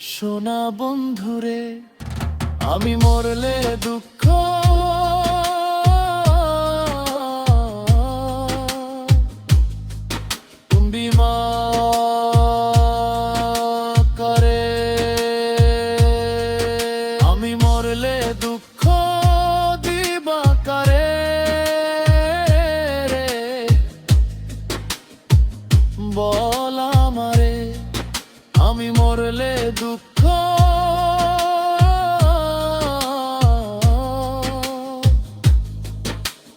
সোনা বন্ধুরে আমি মরলে দুঃখ মরলে দুঃখ।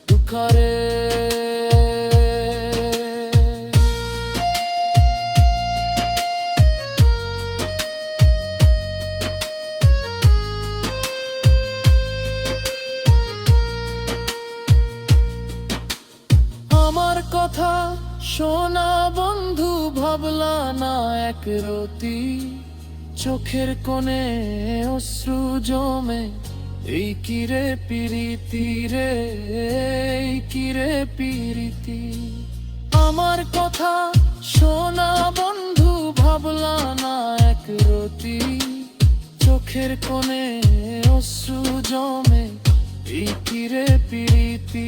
দুঃখরে। আমার কথা শোনা বন্ধু, ভাবলা না এক রতি। চোখের কোণে অশ্রু জমে, এই কিরে পিরিতি রে, এই কিরে পিরিতি? আমার কথা শোনা বন্ধু, ভাবলা না এক রতি। চোখের কোণে অশ্রু জমে, এই কিরে পিরিতি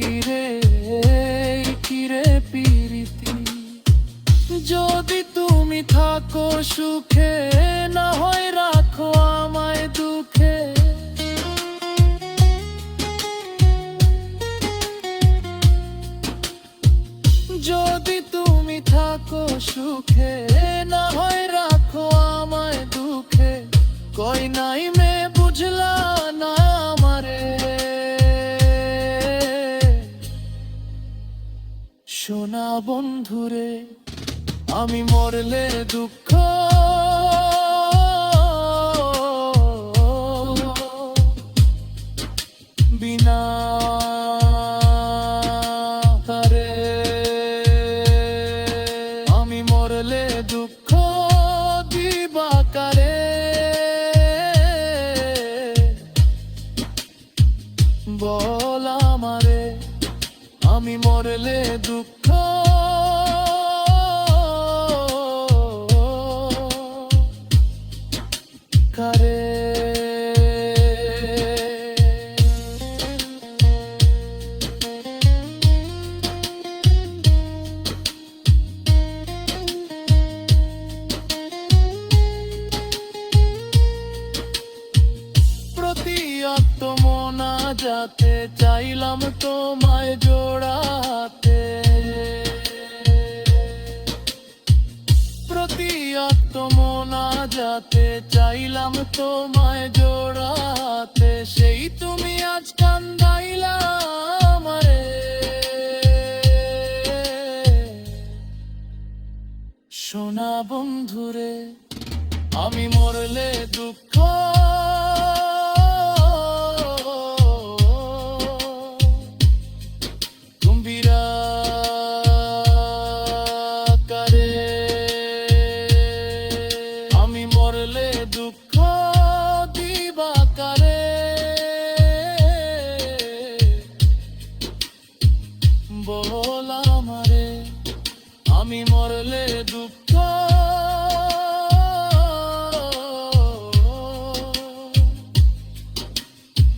সুখে না হয় রাখো আমায় দুঃখে। যদি তুমি থাকো সুখে না হয় রাখো আমায় দুঃখে। কই নাই মে বুঝলা না আমারে। সোনা বন্ধুরে, আমি মরলে দুঃখ আমি দুঃখ দিবা বল আমারে আমি মরলে দুঃখ যাতে চাইলাম তোমায় জোড়াতে। প্রতি আত্মমনা যাতে চাইলাম তোমায় জোড়াতে। সেই তুমি আজ কান্দাইলা সোনা বন্ধুরে, আমি মরলে দুঃখ ফেলে দুঃখ।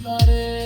তারে